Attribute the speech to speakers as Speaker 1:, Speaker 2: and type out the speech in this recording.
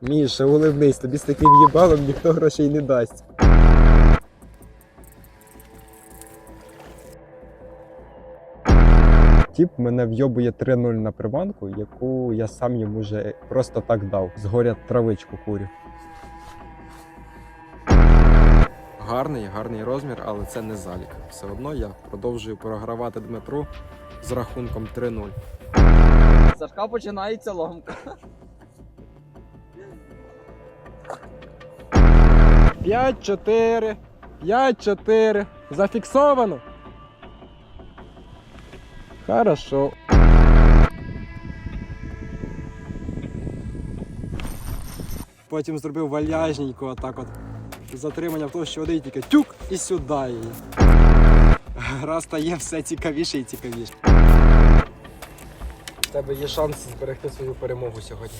Speaker 1: Міша, улибнись, тобі з таким їбалом ніхто грошей не дасть. Тіп мене вйобує 3-0 на приманку, яку я сам йому вже просто так дав. Згоря травичку курю. Гарний, гарний розмір, але це не залік. Все одно я продовжую програвати Дмитру з рахунком 3-0.
Speaker 2: Сашка починається ломка.
Speaker 1: П'ять, чотири, п'ять, чотири. Зафіксовано. Хорошо. Потім зробив вальяжненько, отак от. Затримання в толщі води і тільки тюк і сюди її. Гра стає все цікавіше і цікавіше. У тебе є шанс зберегти свою перемогу сьогодні.